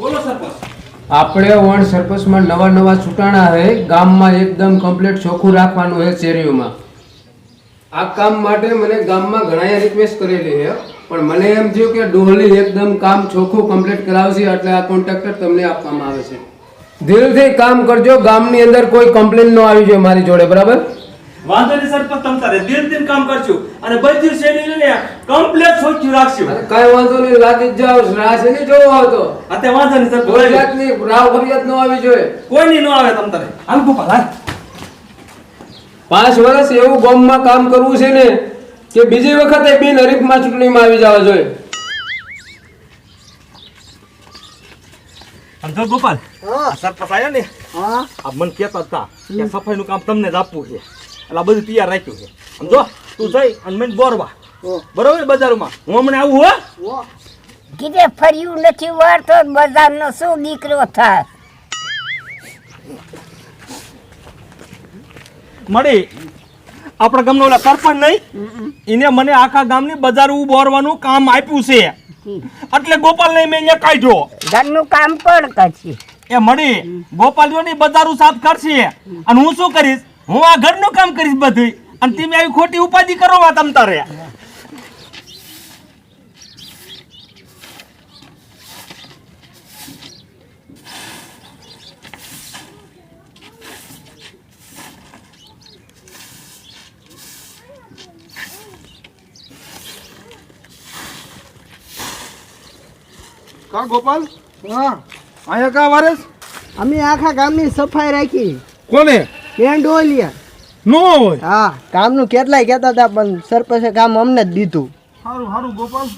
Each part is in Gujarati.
બોલો સરપંચ. આપણે વણ સરપંચમાં નવા નવા છૂટાણા હે, ગામમાં એકદમ કમ્પ્લીટ ચોખ્ખું રાખવાનું હે શેરીઓમાં. આ કામ માટે મને ગામમાં ઘણાએ રિક્વેસ્ટ કરેલી છે પણ મને એમ થયું કે ડોહલી એકદમ કામ ચોખ્ખું કમ્પ્લીટ કરાવશે, એટલે આ કોન્ટ્રાક્ટર તમને આપવામાં આવે છે. દિલથી કામ કરજો, ગામની અંદર કોઈ કમ્પ્લેન ન આવી જોઈએ મારી જોડે, બરાબર? વાંધો નહીં સરપંચ તમ તારે દિલ દિન કામ કરશું. અને બધી ને કમ્પ્લીટ સોચ્યું રાખશું. કાંઈ વાંધો નહીં લાગી જ જાઓ રાહ નહીં જોવો આવતો આ તે વાંધો નહીં કોઈ સરપંચ જાતની રાવ ફરિયાદ ન આવી જોઈએ. કોઈ નહીં નો આવે તમ તારે. હાલ ગોપાલ હાલ. પાંચ વર્ષ એવું ગોમમાં કામ કરવું છે ને કે બીજી વખતે બિન હરીફમાં ચૂંટણીમાં આવી જવા જોઈએ. સમજો ગોપાલ. આ સરપંચ આવ્યો ને. હા. મન કહેતા હતા કે સફાઈનું કામ તમને જ આપવું છે. એટલે બધું તૈયાર રાખ્યું છે. સમજો? તું જઈ અને મને બોરવા. બરોબર બજારમાં? હું હમણાં આવું હો. કીધે ફર્યું નથી વારતો બજારનો શું દીકરો થાય? મળી. આપણા ગામનો ઓલા સરપંચ નહીં? એને મને આખા ગામની બજાર બોરવાનું કામ આપ્યું છે. એટલે ગોપાલ ને મેં અહીંયા કાઢ્યો. ઘરનું કામ પણ કરશે. એ મળી. ગોપાલ જો ની બજારું સાફ કરશે. અને હું શું કરીશ? હું આ ઘરનું કામ કરીશ બધું અને તમે આવી ખોટી ઉપાધિ કરો વાત તમ તારે. કા ગોપાલ? હા. અહીંયા કા વારસ? અમે આખા ગામની સફાઈ રાખી. કોને? કેન ડોલિયા? નો હોય? હા કામનું કેટલાય કહેતા હતા પણ સરપંચે કામ અમને જ દીધું. સારું સારું ગોપાલ.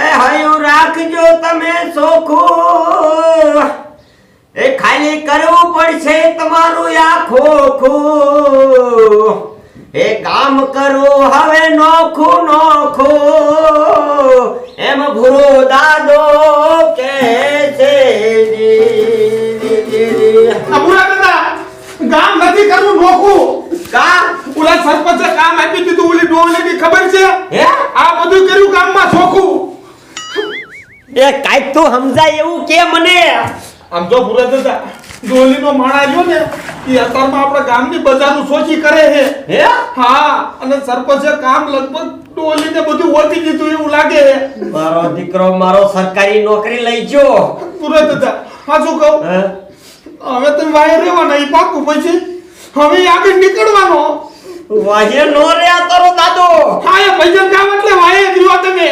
એ હયું રાખજો તમે ચોખ્ખું. એ ખાલી કરવું પડશે તમારું આ ખોખું. એ કામ કરું હવે નોખું નોખું. એમ ભૂરો દાદો કે છે દાદા કામ નથી કરવું નોખું. કા? ઓલા સરપંચે કામ આપી દીધું ઓલી ડોવલીની ખબર છે? હે? આ બધું કર્યું કામમાં ચોખ્ખું. એ કાઈક તો સમજાય એવું કે મને? આમ તો બુરા દાદા ડોલીનો માણા જો ને એ આપણા ગામની બજારનું સોચી કરે છે. હે? હા અને સરપંચે કામ લગભગ ડોલીને બધું ઓછી દીધું એવું લાગે છે. મારો દીકરો મારો સરકારી નોકરી લઈ ગયો. બુરા દાદા પાછું કહું? હવે તમે વાય રહેવાના એ પાકું પછી. હવે આગળ નીકળવાનો. વાહે નો રહ્યા તારો દાદો. હા એ ભજન ગામ એટલે વાય જ રહ્યો તમે.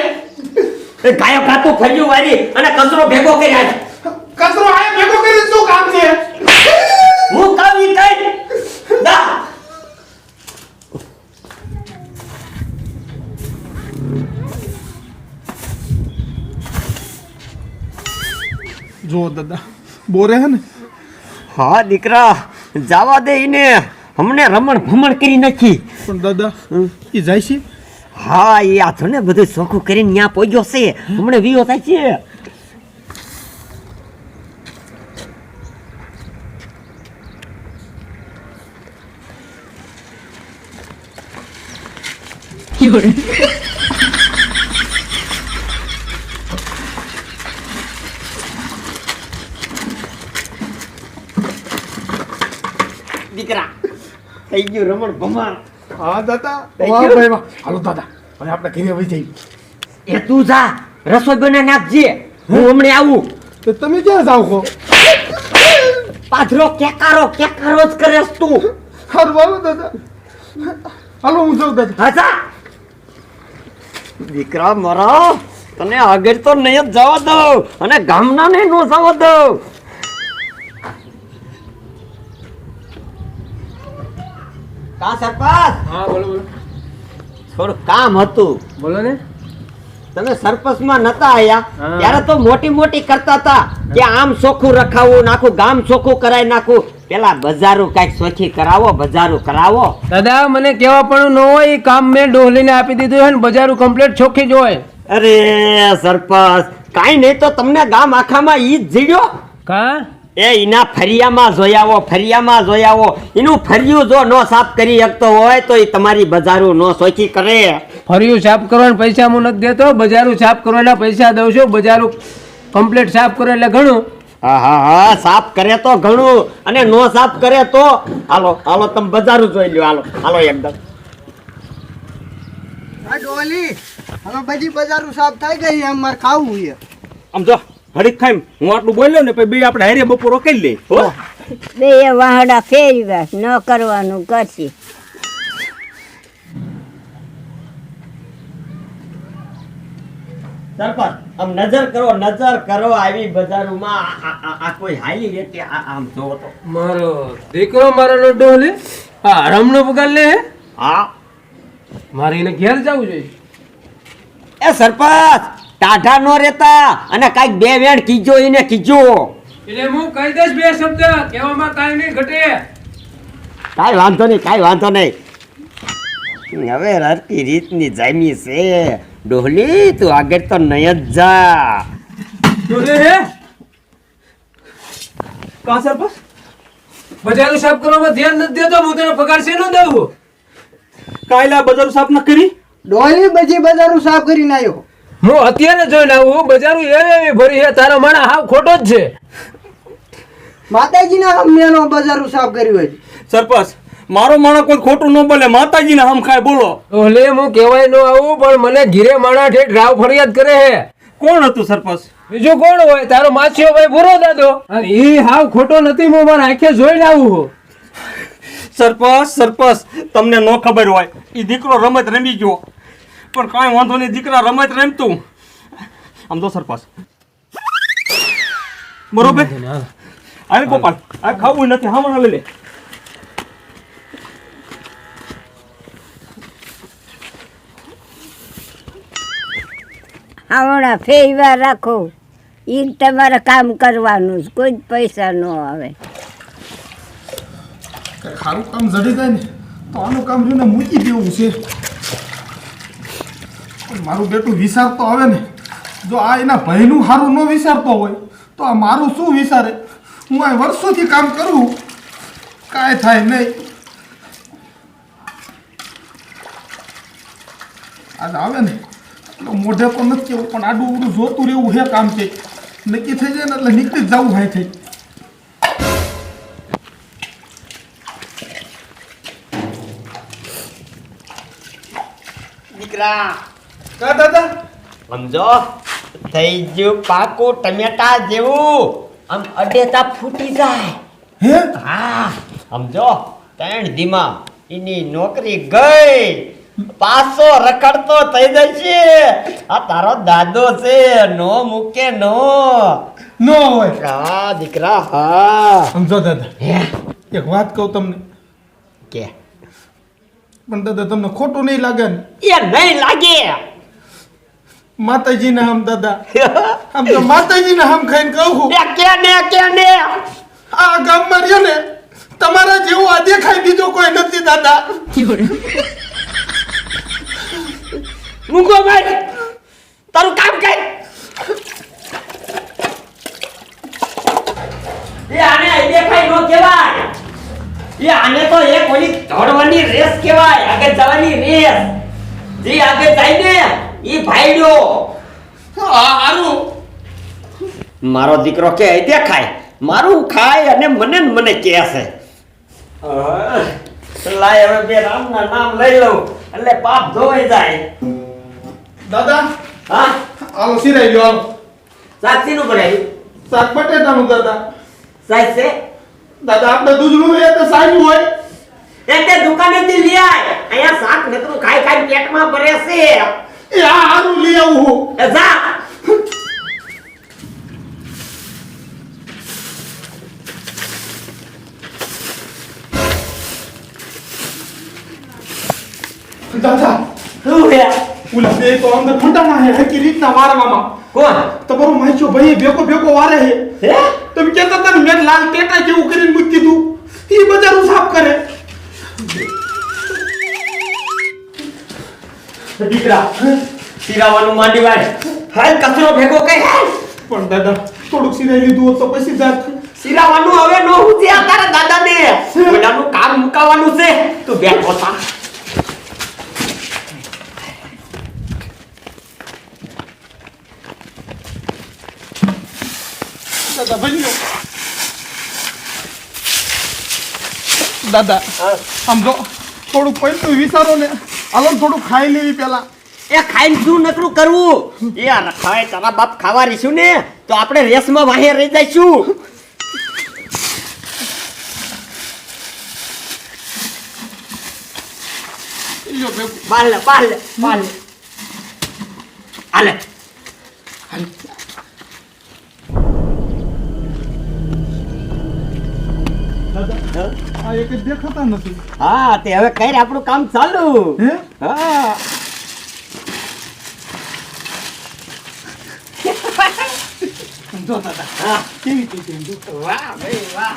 એ ગાયો ખાતું ફર્યું વારી અને કચરો ભેગો કર્યા. કચરો આય ભેગો કરી શું કામ છે? હું કવિ કઈ? દા જો દાદા બોરે હે ને? હા દીકરા જવા દે ઈને હમને રમણ ભમણ કરી નાખી. પણ દાદા એ જાય છે? હા એ આ છો ને બધું ચોખ્ખું કરીને ત્યાં પહોંચ્યો છે. હમણે વીઓ થાય છે. દીકરા થઈ ગયું રમણ ભમણ હા દાદા. વાહ ભાઈ વાહ. હાલો દાદા. હવે આપણે ઘરે વહી જઈએ. એ તું જા રસોઈ બને નાખજે હું હમણે આવું. તો તમે ક્યાં જાવ છો? પાથરો કેકારો કેકારો જ કરેસ તું. હારું હાલો દાદા. હાલો હું જાઉં દાદા. હા જા. દીકરા મારા તને આગળ તો નહીં જ જવા દઉં અને ગામના નહીં નો જવા દઉં. કા સરપંચ? હા બોલો બોલો. થોડું કામ હતું. બોલો ને. તમે સરપંચમાં નતા આયા? ત્યારે તો મોટી મોટી કરતા હતા. કે આમ ચોખ્ખું રખાવું નાખું ગામ ચોખ્ખું કરાવી નાખું. પેલા બજારું કાંઈક ચોખ્ખી કરાવો બજારું કરાવો. દાદા મને કેવા પણ ન હોય કામ મેં ડોહલીને આપી દીધું છે ને બજારું કમ્પ્લીટ ચોખ્ખી જ હોય. અરે સરપંચ કાંઈ નહીં તો તમને ગામ આખામાં ઈ જ જીડ્યો? કા? એ એના ફરિયામાં જોયાવો ફરિયામાં જોયાવો એનું ફરિયું જો નો સાફ કરી શકતો હોય તો એ તમારી બજારું નો સોચી કરે. ફર્યું સાફ કરવાના પૈસા હું નથી દેતો બજારું સાફ કરવાના પૈસા દઉં છું. બજારું કમ્પ્લીટ સાફ કરો એટલે ઘણું. હા હા હા સાફ કરે તો ઘણું અને નો સાફ કરે તો હાલો હાલો તમે બજારું જોઈ લ્યો હાલો હાલો એકદમ. આ ડોલી હવે બધી બજારો સાફ થઈ ગઈ એમ મારે ખાવું છે. આમ જો ઘડીક ખાઈ હું આટલું બોલ્યો ને પછી બે આપણે હારે બપોરો કરી લઈ બે વાહડા ફેરવ્યા ન કરવાનું કરશે. સરપંચ આમ નજર કરો નજર કરો આવી બજારોમાં આ- કોઈ હાલી રહેતી આમ જોવો તો. મારો દીકરો મારો ડોલે? આ હરામનો પગાર લે હા? મારે એને ઘેર જવું જોઈએ. એ સરપંચ ટાઢા નો રહેતા અને કાંઈક બે વેણ કીજો એને કીજો. એટલે હું કહી દઈશ બે શબ્દ કહેવામાં કાંઈ નહીં ઘટે. કાંઈ વાંધો નહીં કાંઈ વાંધો નહીં. હવે રરતી રીતની જામી છે. ડોહલી તું આગળ તો નહીં જ જા. ડોહલી હે? કા સરપંચ બજારું સાફ કરવામાં ધ્યાન નથી દેતો હું તને પગાર છે નો દઉં? કાયલા બજાર સાફ ન કરી? ડોહલી બજી બજારો સાફ કરીને આવ્યો હું અત્યારે જોઈને આવું બજારું એવી એવી ભરી છે તારો માણા હાવ ખોટો જ છે. માતાજીના હમણાંનો બજારો સાફ કર્યું હોય સરપંચ મારો માણસ કોઈ ખોટું ન બોલે માતાજીને હમ ખાય બોલો. ઓલે હું કહેવાય નો આવું પણ મને ઘીરે માણા ઠેઠ રાવ ફરિયાદ કરે હે. કોણ હતું સરપંચ? બીજું કોણ હોય? તારો માછીઓ ભાઈ પૂરો દાદો. એ હાવ ખોટો નથી હું મારા આંખે જોઈને આવું છું. સરપંચ સરપંચ તમને ન ખબર હોય એ દીકરો રમત રમી ગયો. પણ કાંઈ વાંધો નહીં દીકરા રમત રમતું. આમ તો સરપંચ. બરોબર? અરે ગોપાલ આ ખાવું નથી હા લઈ લે. આવડા ફેરવા રાખો. એ તમારે કામ કરવાનું જ, કોઈ પૈસા ન આવે. સારું કામ જડી જાય ને, તો આનું કામ જોઈને મૂકી દેવું છે. મારું બેટું વિચારતો આવે ને, જો આ એના ભાઈનું સારું ન વિચારતો હોય, તો આ મારું શું વિચારે? હું આ વર્ષોથી કામ કરું, કાંઈ થાય નહીં. આજે આવે ને મોઢે તો નથી કેવું પણ આડું ઉડું જોતું રહેવું છે કામ છે નક્કી થઈ જાય ને એટલે નીકળી જ જવું હોય થઈ દીકરા. કા દાદા? સમજો થઈ ગયું પાકું ટમેટા જેવું. આમ અડેતા ફૂટી જાય. હે? હા સમજો ત્રણ ધીમા એની નોકરી ગઈ. પાછો રખડતો થઈ જશે. આ તારો દાદો છે નો મૂકે નો. નો હોય. હા દીકરા હા. સમજો દાદા. એક વાત કહું તમને. કે? પણ દાદા તમને ખોટું નહીં લાગે ને? એ નહીં લાગે. માતાજીને હમ દાદા. આમ તો માતાજીને હમ ખાઈને કહું એ કે ને કે ને? આ ગામમાં રહ્યો ને તમારા જેવું આ દેખાય બીજો કોઈ નથી દાદા. મૂકો ભાઈ. તારું કામ કર. એ આને દેખાય નો કહેવાય. એ આને તો એક ઓલી દોડવાની રેસ કહેવાય આગળ જવાની રેસ. જે આગળ જાય ને એ ભાઈડો. આ હારું. મારો દીકરો કે દેખાય મારું ખાય અને મને મને કહે છે. લાય હવે બે રામના નામ લઈ લઉં. એટલે પાપ ધોવાઈ જાય. દાદા? હા? આલો સિરાઈ લ્યો આલો સાક્ષી નું બનાવ્યું? શાક બટેટાનું દાદા. સાહેબ છે? દાદા આપણે દૂધનું એ તો સારું હોય. એટલે દુકાનેથી લઈ આય. અહીંયા શાક નકરું ખાઈ ખાઈ પેટમાં ભરે છે. એ આ આનું લઈ આવું હું. એ જા બે તો અંદર ઠંડામાં હે હકી રીતના વારવામાં. કોણ? તમારો માઈચો ભાઈ ભેગો ભેગો વારે હે. હે? તમે કહેતા હતા ને મેં લાલ ટેટા જેવું કરીને મૂકી દીધું. એ બજારું સાફ કરે. દીકરા સિરાવાનું માંડી વાય હાલ કચરો ભેગો કઈ હાલ પણ દાદા થોડુંક સિરાઈ લીધું હોત તો પછી જાત. સિરાવાનું હવે નો હું ત્યાં તારા દાદાને. બધાનું કામ મુકાવાનું છે. તું બેઠો થા દાદા ભાઈ લો. દાદા સમજો? થોડું પૈસું વિચારો ને હાલો થોડું ખાઈ લેવી પેલા એ ખાઈને શું નકરું કરવું? એ રખાય તારા બાપ ખાવા રહીશું ને તો આપણે રેસમાં વાહે રહી જઈશું. ભેગું. બાલ લે બાલ બાલ હાલે. આ એક જ દેખાતા નથી. હા તે હવે કઈ આપણું કામ ચાલુ. હે? હા. જો દાદા હા. કેવી થઈ છે વાહ ભાઈ વાહ.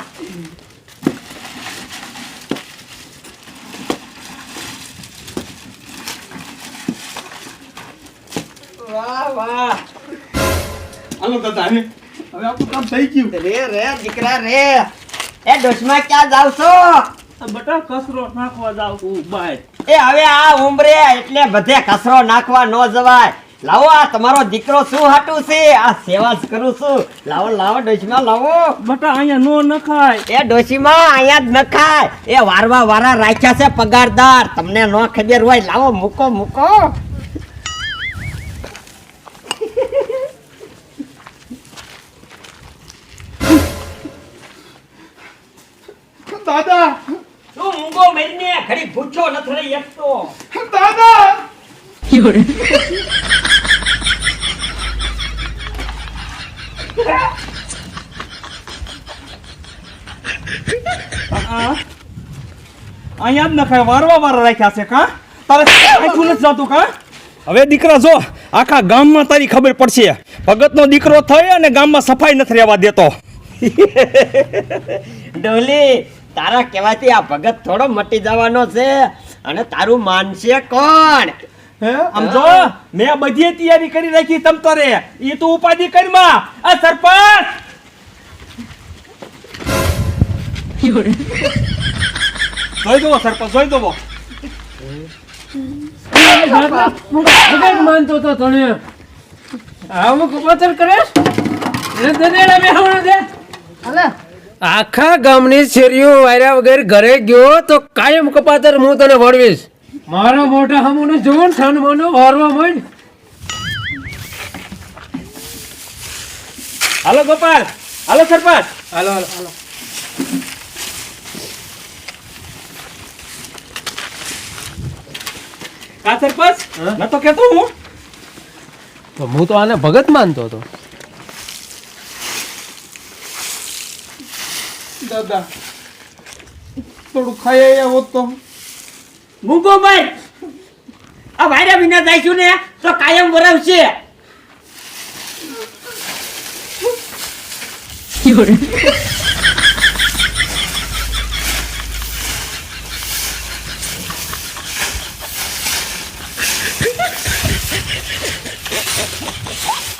વાહ વાહ. હાલો દાદા હવે હવે આપણું કામ થઈ ગયું. રે રે દીકરા રે. એ ડોશમાં ક્યાં જાવ છો? બટા કસરો નાખવા જાવ. બાય. એ હવે આ ઉમરે એટલે બધે કસરો નાખવા ન જવાય. લાવો આ તમારો દીકરો શું હાટું છે? આ સેવા જ કરું છું. લાવો લાવો ડોશીમાં લાવો. બટા અહીંયા નો નખાય. એ ડોશીમાં અહીંયા જ નખાય. એ વારવા વારા રાખ્યા છે પગારદાર. તમને ન ખબર હોય લાવો મૂકો મૂકો. દાદા. તું મૂંગો મેરીને ઘડી ભૂખ્યો નથી રહી એકતો? દાદા. અહીંયા જ નખાય વારવા વારા રાખ્યા છે કા? તારે આખું નથી જાતું કા? હવે દીકરા જો આખા ગામમાં તારી ખબર પડશે. ભગતનો દીકરો થઈ અને ગામમાં સફાઈ નથી રહેવા દેતો. ડોલી તારા કહેવાથી આ ભગત થોડો મટી જવાનો છે. અને તારું માનશે કોણ? હે? આમ જો મેં બધી તૈયારી કરી રાખી તમ તો રે. એ તું ઉપાધિ કરમાં આ સરપંચ! જોઈ દો સરપંચ જોઈ દો માનતો તો તને. આવું કપાતર કરે? દે. આખા ગામની શેરીઓ વાર્યા વગર ઘરે ગયો તો કાયમ કપાતર હું તને વળવીશ. મારા મોટા હમુને જોવો ને ઠંડ મનો વારવા માંડ. હાલો ગોપાલ હાલો સરપંચ. હાલો હાલો હાલો. કા સરપંચ? ન તો કેતો હું. તો હું તો આને ભગત માનતો હતો. દાદા થોડું ખાઈ આવ્યા હોત તો મૂંગો ભાઈ આ વાયરા વિના જઈશું ને તો કાયમ વરાવશે